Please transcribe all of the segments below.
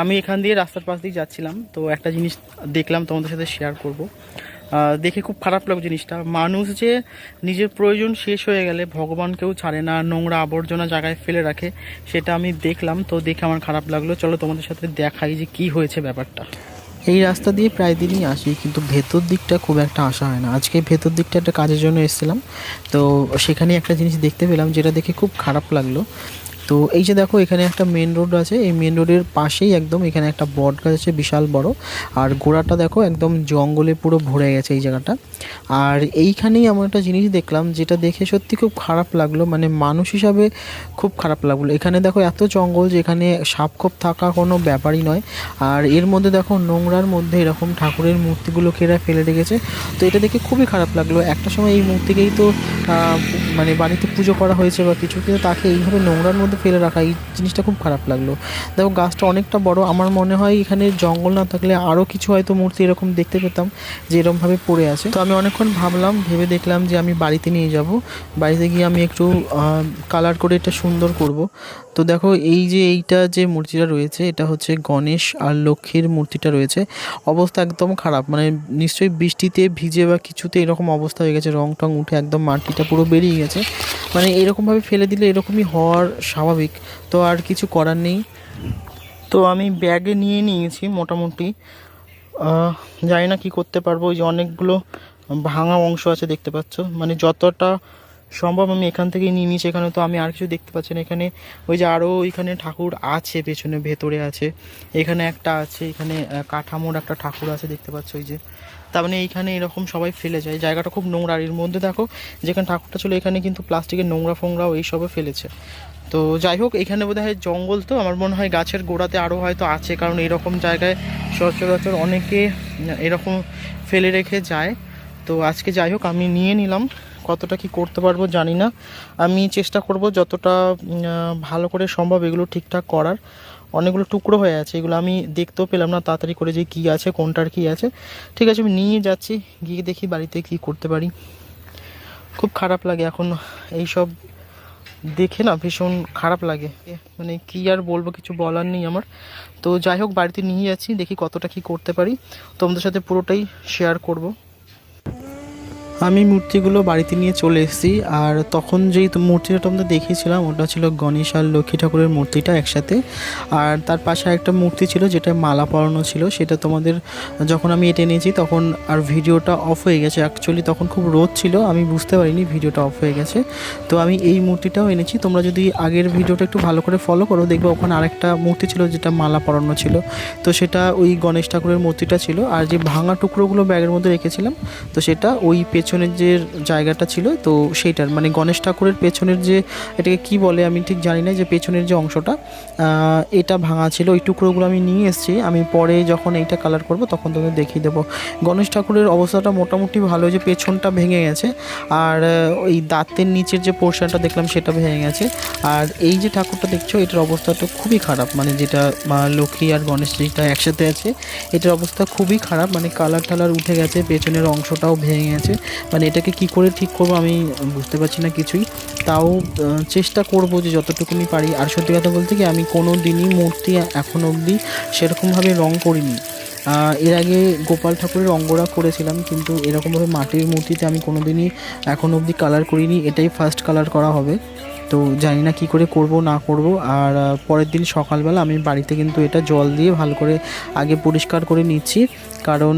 আমি এখান দিয়ে রাস্তার পাশ দিয়ে যাচ্ছিলাম, তো একটা জিনিস দেখলাম তোমাদের সাথে শেয়ার করব। দেখে খুব খারাপ লাগল জিনিসটা। মানুষ যে নিজের প্রয়োজন শেষ হয়ে গেলে ভগবানকেও ছাড়ে না, নোংরা আবর্জনা জায়গায় ফেলে রাখে, সেটা আমি দেখলাম, তো দেখে আমার খারাপ লাগল। চলো তোমাদের সাথে দেখাই যে কি হয়েছে ব্যাপারটা। এই রাস্তা দিয়ে প্রায় দিনই আসি, কিন্তু ভেতর দিকটা খুব একটা আসা হয় না। আজকে ভেতর দিকটা একটা কাজের জন্য এসেছিলাম, তো সেখানে একটা জিনিস দেখতে পেলাম, যেটা দেখে খুব খারাপ লাগল। তো এই যে দেখো, এখানে একটা মেন রোড আছে। এই মেন রোডের পাশেই একদম এখানে একটা বট গাছ আছে, বিশাল বড়। আর গোড়াটা দেখো, একদম জঙ্গলে পুরো ভরে গেছে এই জায়গাটা। আর এইখানেই এমন একটা জিনিস দেখলাম, যেটা দেখে সত্যি খুব খারাপ লাগল। মানে মানুষ হিসাবে খুব খারাপ লাগল। এখানে দেখো, এত জঙ্গল যে এখানে সাপ খোপ থাকা কোনো ব্যাপারই নয়। আর এর মধ্যে দেখো, নোংরার মধ্যে এরকম ঠাকুরের মূর্তিগুলোকে এরা ফেলে রেখেছে। তো এটা দেখে খুবই খারাপ লাগল। একটা সময় এই মূর্তিকেই তো মানে বাড়িতে পুজো করা হয়েছে বা কিছু, কিন্তু তাকে এইভাবে নোংরার মধ্যে ফেলে রাখা, এই জিনিসটা খুব খারাপ লাগল। দেখো, গাছটা অনেকটা বড়। আমার মনে হয় এখানে জঙ্গল না থাকলে আরও কিছু হয়তো মূর্তি এরকম দেখতে পেতাম যে এরকমভাবে পড়ে আছে। তো আমি অনেকক্ষণ ভাবলাম, ভেবে দেখলাম যে আমি বাড়িতে নিয়ে যাব। বাড়িতে গিয়ে আমি একটু কালার করে এটা সুন্দর করব। তো দেখো, এই যে এইটা যে মূর্তিটা রয়েছে, এটা হচ্ছে গণেশ আর লক্ষ্মীর মূর্তিটা রয়েছে। অবস্থা একদম খারাপ। মানে নিশ্চয়ই বৃষ্টিতে ভিজে বা কিছুতে এরকম অবস্থা হয়ে গেছে রং টং উঠে একদম মাটিটা পুরো বেরিয়ে গেছে। মানে এরকমভাবে ফেলে দিলে এরকমই হওয়ার স্বাভাবিক। তো আর কিছু করার নেই। তো আমি ব্যাগে নিয়ে নিয়েছি মোটামুটি। জানি না কি করতে পারব। ওই যে অনেকগুলো ভাঙা অংশ আছে দেখতে পাচ্ছ। মানে যতটা সম্ভব আমি এখান থেকেই নিয়ে নিয়েছি। এখানে তো আমি আর কিছু দেখতে পাচ্ছি না। এখানে ওই যে আরও এখানে ঠাকুর আছে, পেছনে, ভেতরে আছে। এখানে একটা আছে, এখানে কাঠামোর একটা ঠাকুর আছে দেখতে পাচ্ছ ওই যে। তার মানে এইখানে এরকম সবাই ফেলে যায়। জায়গাটা খুব নোংরা। এর মধ্যে দেখো, যেখানে ঠাকুরটা ছিল, এখানে কিন্তু প্লাস্টিকের নোংরা ফোংরাও এইসবও ফেলেছে। তো যাই হোক, এখানে বোধ হয় জঙ্গল তো। আমার মনে হয় গাছের গোড়াতে আরও হয়তো আছে, কারণ এরকম জায়গায় সচরাচর অনেকে এরকম ফেলে রেখে যায়। তো আজকে যাই হোক, আমি নিয়ে নিলাম। কতটা কি করতে পারব জানি না। আমি চেষ্টা করব যতটা ভালো করে সম্ভব এগুলো ঠিকঠাক করার। অনেকগুলো টুকরো হয়ে আছে, এগুলো আমি দেখতেও পেলাম না, তাড়াতাড়ি করে যে কী আছে, কোনটার কী আছে। ঠিক আছে, আমি নিয়ে যাচ্ছি, গিয়ে দেখি বাড়িতে কি করতে পারি। খুব খারাপ লাগে এখন এইসব দেখে না ভীষণ খারাপ লাগে। মানে কি আর বলব, কিছু বলার নেই আমার। তো যাই হোক, বাড়িতে নিয়ে যাচ্ছি, দেখি কতটা কি করতে পারি। তোমাদের সাথে পুরোটাই শেয়ার করব। আমি মূর্তিগুলো বাড়িতে নিয়ে চলে এসেছি, আর তখন যেই মূর্তিটা তোমাদের দেখিয়েছিলাম, ওটা ছিল গণেশ আর লক্ষ্মী ঠাকুরের মূর্তিটা একসাথে। আর তার পাশে একটা মূর্তি ছিল, যেটা মালা পরানো ছিল, সেটা তোমাদের যখন আমি এটা নিয়েছি তখন আর ভিডিওটা অফ হয়ে গেছে। অ্যাকচুয়ালি তখন খুব রোদ ছিল, আমি বুঝতে পারিনি ভিডিওটা অফ হয়ে গেছে। তো আমি এই মূর্তিটাও এনেছি, তোমরা যদি আগের ভিডিওটা একটু ভালো করে ফলো করো, দেখবে ওখানে আরেকটা মূর্তি ছিল, যেটা মালা পরানো ছিল। তো সেটা ওই গণেশ ঠাকুরের মূর্তিটা ছিল, আর যে ভাঙা টুকরোগুলো ব্যাগের মধ্যে রেখেছিলাম, তো সেটা ওই পেছনের যে জায়গাটা ছিল, তো সেইটার মানে গণেশ ঠাকুরের পেছনের যে, এটাকে কি বলে আমি ঠিক জানি না, যে পেছনের যে অংশটা এটা ভাঙা ছিল, ওই টুকরোগুলো আমি নিয়ে এসেছি, আমি পরে যখন এইটা কালার করব তখন তোমাদের দেখিয়ে দেবো। গণেশ ঠাকুরের অবস্থাটা মোটামুটি ভালো, যে পেছনটা ভেঙে গেছে, আর ওই দাঁতের নিচের যে পোর্শনটা দেখলাম সেটা ভেঙে গেছে, আর এই যে ঠাকুরটা দেখছ, এটার অবস্থাটা খুবই খারাপ মানে যেটা লক্ষ্মী আর গণেশ যেটা একসাথে আছে, এটার অবস্থা খুবই খারাপ মানে কালার টালার উঠে গেছে, পেছনের অংশটাও ভেঙে গেছে মানে এটাকে কি করে ঠিক করব আমি বুঝতে পারছি না কিছুই। তাও চেষ্টা করব যে যতটুকুনি পারি। আর সত্যি কথা বলতে কি, আমি কোনো দিনই মূর্তি এখন অবধি সেরকমভাবে রং করিনি। এর আগে গোপাল ঠাকুরের অঙ্গরা করেছিলাম, কিন্তু এরকমভাবে মাটির মূর্তিতে আমি কোনো দিনই এখন অবধি কালার করিনি। এটাই ফার্স্ট কালার করা হবে। তো জানি না কি করে করব, না করব। আর পরের দিন সকালবেলা আমি বাড়িতে কিন্তু এটা জল দিয়ে ভালো করে আগে পরিষ্কার করে নিচ্ছি। কারণ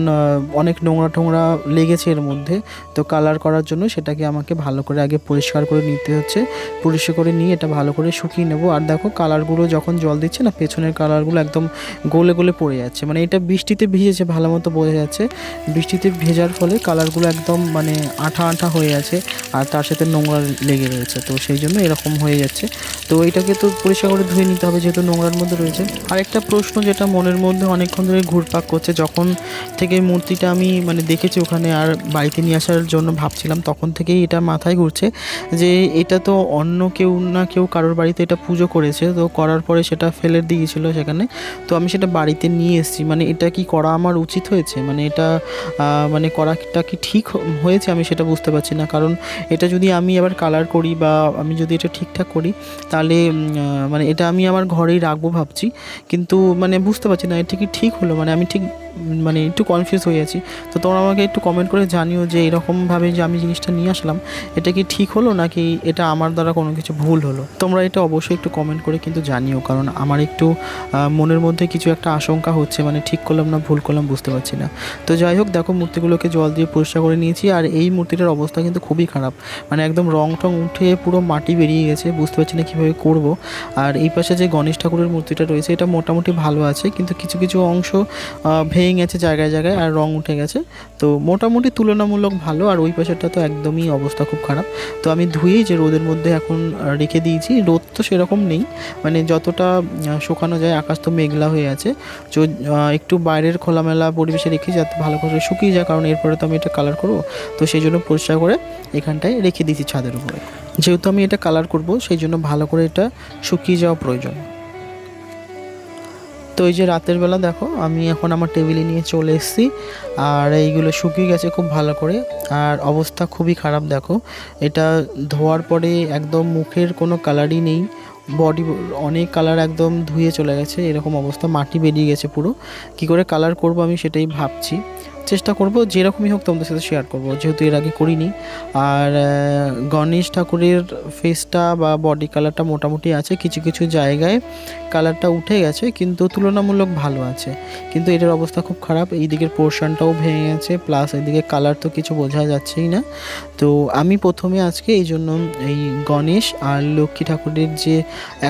অনেক নোংরা টোংরা লেগেছে এর মধ্যে। তো কালার করার জন্য সেটাকে আমাকে ভালো করে আগে পরিষ্কার করে নিতে হচ্ছে। পরিষ্কার করে নিয়ে এটা ভালো করে শুকিয়ে নেব। আর দেখো কালারগুলো যখন জল দিচ্ছে না, পেছনের কালারগুলো একদম গলে গলে পড়ে যাচ্ছে। মানে এটা বৃষ্টিতে ভিজেছে ভালো মতো বোঝা যাচ্ছে। বৃষ্টিতে ভেজার ফলে কালারগুলো একদম মানে আঠা আঠা হয়ে আছে আর তার সাথে নোংরা লেগে রয়েছে। তো সেই জন্য এরকম হয়ে যাচ্ছে। তো এটাকে তো পরিষ্কার করে ধুয়ে নিতে হবে যেহেতু নোংরার মধ্যে রয়েছে। আরেকটা প্রশ্ন যেটা মনের মধ্যে অনেকক্ষণ ধরে ঘুরপাক করছে, যখন থেকে মূর্তিটা আমি মানে দেখেছি ওখানে আর বাড়িতে নিয়ে আসার জন্য ভাবছিলাম। তখন থেকেই এটা মাথায় ঘুরছে যে এটা তো অন্য কেউ না কেউ কারোর বাড়িতে এটা পুজো করেছে। তো করার পরে সেটা ফেলে দিয়েছিল সেখানে। তো আমি সেটা বাড়িতে নিয়ে এসেছি। মানে এটা কি করা আমার উচিত হয়েছে? মানে এটা মানে করাটা কি ঠিক হয়েছে? আমি সেটা বুঝতে পারছি না। কারণ এটা যদি আমি আবার কালার করি বা আমি যদি এটা ঠিকঠাক করি, তাহলে মানে এটা আমি আমার ঘরেই রাখব ভাবছি। কিন্তু মানে বুঝতে পারছি না, এটা কি ঠিক হলো? মানে আমি ঠিক মানে একটু কনফিউজ হয়ে আছি। তো তোমরা আমাকে একটু কমেন্ট করে জানিও যে এরকমভাবে যে আমি জিনিসটা নিয়ে আসলাম এটা কি ঠিক হলো নাকি এটা আমার দ্বারা কোনো কিছু ভুল হলো? তোমরা এটা অবশ্যই একটু কমেন্ট করে কিন্তু জানিও কারণ আমার একটু মনের মধ্যে কিছু একটা আশঙ্কা হচ্ছে মানে ঠিক করলাম না ভুল করলাম বুঝতে পারছি না। তো যাই হোক দেখো মূর্তিগুলোকে জল দিয়ে পরিষ্কার করে নিয়েছি আর এই মূর্তিটার অবস্থা কিন্তু খুবই খারাপ। মানে একদম রং টং উঠে পুরো মাটি বেরিয়ে গেছে বুঝতে পারছি না কীভাবে করব। আর এই পাশে যে গণেশ ঠাকুরের মূর্তিটা রয়েছে এটা মোটামুটি ভালো আছে কিন্তু কিছু কিছু অংশ আহ, ভেঙে গেছে জায়গায় জায়গায় আর রং উঠে গেছে। তো মোটামুটি তুলনামূলক ভালো আর ওই পাশেরটা তো একদমই অবস্থা খুব খারাপ। তো আমি ধুয়েই যে রোদের মধ্যে এখন রেখে দিয়েছি, রোদ তো সেরকম নেই। মানে যতটা শুকানো যায় আকাশ তো মেঘলা হয়ে আছে। তো একটু বাইরের খোলামেলা পরিবেশে রেখে যাতে ভালো করে শুকিয়ে যায়, কারণ এরপরে তো আমি এটা কালার করব। তো সেই জন্য পরিষ্কার করে এখানটায় রেখে দিয়েছি ছাদের উপরে। যেহেতু আমি এটা কালার করব, সেই জন্য ভালো করে এটা শুকিয়ে যাওয়া প্রয়োজন। তো এই যে রাতের বেলা দেখো, আমি এখন আমার টেবিলে নিয়ে চলে এসেছি, আর এইগুলো শুকিয়ে গেছে খুব ভালো করে, আর অবস্থা খুবই খারাপ দেখো। এটা ধোয়ার পরে একদম মুখের কোনো কালারই নেই, বডি অনেক কালার একদম ধুয়ে চলে গেছে, এরকম অবস্থা, মাটি বেরিয়ে গেছে পুরো। কি করে কালার করব আমি সেটাই ভাবছি। চেষ্টা করব, যেরকমই হোক তোমাদের সাথে শেয়ার করব। যেহেতু এর আগে করিনি, আর গণেশ ঠাকুরের ফেসটা বা বডি কালারটা মোটামুটি আছে, কিছু কিছু জায়গায় কালারটা উঠে গেছে, কিন্তু তুলনামূলক ভালো আছে। কিন্তু এটার অবস্থা খুব খারাপ এই দিকের পোর্শনটাও ভেঙে গেছে প্লাস এদিকে কালার তো কিছু বোঝা যাচ্ছেই না। তো আমি প্রথমে আজকে এই জন্য এই গণেশ আর লক্ষ্মী ঠাকুরের যে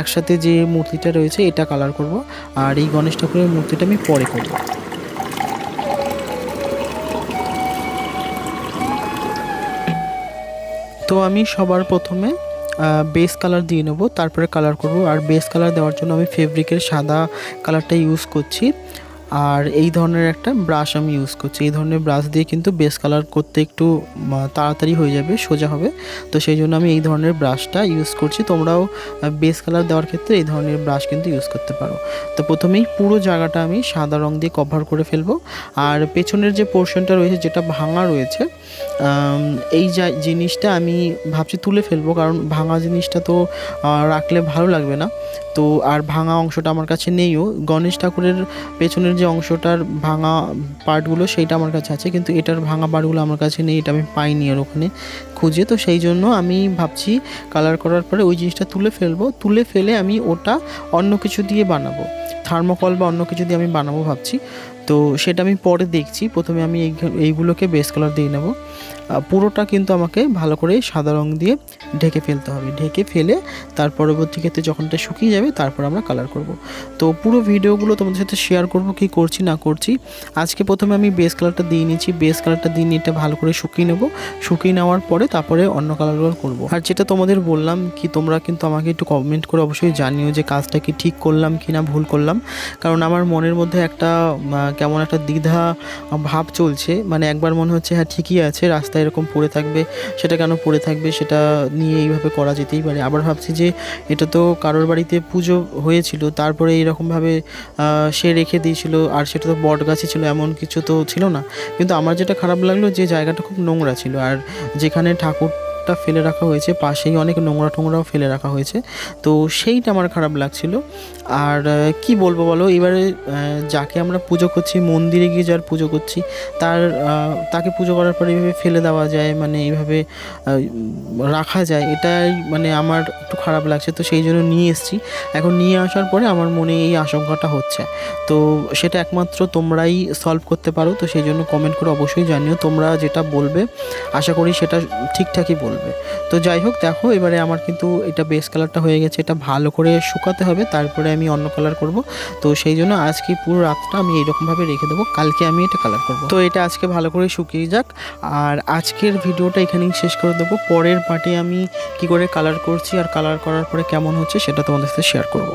একসাথে যে মূর্তিটা রয়েছে, এটা কালার করব, আর এই গণেশ ঠাকুরের মূর্তিটা আমি পরে করব। তো আমি সবার প্রথমে বেস কালার দিয়ে নেব, তারপরে কালার করব। আর বেস কালার দেওয়ার জন্য আমি ফেব্রিকের সাদা কালারটা ইউজ করছি। আর এই ধরনের একটা ব্রাশ আমি ইউজ করছি। এই ধরনের ব্রাশ দিয়ে কিন্তু বেস কালার করতে একটু তাড়াতাড়ি হয়ে যাবে, সোজা হবে। তো সেই জন্য আমি এই ধরনের ব্রাশটা ইউজ করছি। তোমরাও বেস কালার দেওয়ার ক্ষেত্রে এই ধরনের ব্রাশ কিন্তু ইউজ করতে পারো। তো প্রথমেই পুরো জায়গাটা আমি সাদা রং দিয়ে কভার করে ফেলব। আর পেছনের যে পোর্শনটা রয়েছে, যেটা ভাঙা রয়েছে এই জিনিসটা আমি ভাবছি তুলে ফেলব। কারণ ভাঙা জিনিসটা তো রাখলে ভালো লাগবে না। তো আর ভাঙা অংশটা আমার কাছে নেইও। গণেশ ঠাকুরের পেছনের যে অংশটার ভাঙা পার্টগুলো সেইটা আমার কাছে আছে, কিন্তু এটার ভাঙা পার্টগুলো আমার কাছে নেই, এটা আমি পাইনি আর ওখানে। খুঁজে, তো সেই জন্য আমি ভাবছি কালার করার পরে ওই জিনিসটা তুলে ফেলব। তুলে ফেলে আমি ওটা অন্য কিছু দিয়ে বানাবো। থার্মোকল বা অন্য কিছু দিয়ে আমি বানাবো ভাবছি। তো সেটা আমি পরে দেখছি। প্রথমে আমি এই এইগুলোকে বেস কালার দিয়ে নেব। পুরোটা কিন্তু আমাকে ভালো করে সাদা রং দিয়ে ঢেকে ফেলতে হবে। ঢেকে ফেলে তার পরবর্তী ক্ষেত্রে যখন এটা শুকিয়ে যাবে, তারপর আমরা কালার করব। তো পুরো ভিডিওগুলো তোমাদের সাথে শেয়ার করব, কি করছি, না করছি। আজকে প্রথমে আমি বেস কালারটা দিয়ে নিয়েছি। বেস কালারটা দিয়ে নিয়ে এটা ভালো করে শুকিয়ে নেব। শুকিয়ে নেওয়ার পরে তারপরে অন্য কালারগুলো করব। আর যেটা তোমাদের বললাম কি, তোমরা কিন্তু আমাকে একটু কমেন্ট করে অবশ্যই জানিও যে কাজটা কি ঠিক করলাম কি না ভুল করলাম। কারণ আমার মনের মধ্যে একটা কেমন একটা দ্বিধা ভাব চলছে। মানে একবার মনে হচ্ছে হ্যাঁ ঠিকই আছে, রাস্তায় এরকম পড়ে থাকবে, সেটা কেন পড়ে থাকবে, সেটা নিয়ে এইভাবে করা যেতেই পারে। আবার ভাবছি যে, এটা তো কারোর বাড়িতে পুজো হয়েছিল, তারপরে এইরকমভাবে সে রেখে দিয়েছিল, আর সেটা তো বট গাছই ছিল, এমন কিছু তো ছিল না। কিন্তু আমার যেটা খারাপ লাগল যে, জায়গাটা খুব নোংরা ছিল। আর যেখানে ঠাকুর। ঠাকুরটা ফেলে রাখা হয়েছে, পাশেই অনেক নোংরা টোংরাও ফেলে রাখা হয়েছে। তো সেইটা আমার খারাপ লাগছিল। আর কি বলব বলো? এবারে যাকে আমরা পুজো করছি, মন্দিরে গিয়ে যার পুজো করছি, তার তাকে পুজো করার পরে এইভাবে ফেলে দেওয়া যায় মানে এইভাবে রাখা যায়, এটাই মানে আমার একটু খারাপ লাগছে। তো সেই জন্য নিয়ে এসেছি। এখন নিয়ে আসার পরে আমার মনে এই আশঙ্কাটা হচ্ছে। তো সেটা একমাত্র তোমরাই সলভ করতে পারো। তো সেই জন্য কমেন্ট করে অবশ্যই জানিও। তোমরা যেটা বলবে, আশা করি সেটা ঠিকঠাকই বলবে। তো যাই হোক, দেখো, এবারে আমার কিন্তু এটা বেস কালারটা হয়ে গেছে, এটা ভালো করে শুকাতে হবে, তারপরে আমি অন্য কালার করব। তো সেই জন্য আজকে পুরো রাতটা আমি এইরকমভাবে রেখে দেবো, কালকে আমি এটা কালার করব। তো এটা আজকে ভালো করে শুকিয়ে যাক, আর আজকের ভিডিওটা এখানেই শেষ করে দেবো। পরের পার্টে আমি কি করে কালার করছি আর কালার করার পরে কেমন হচ্ছে সেটা তোমাদের সাথে শেয়ার করব।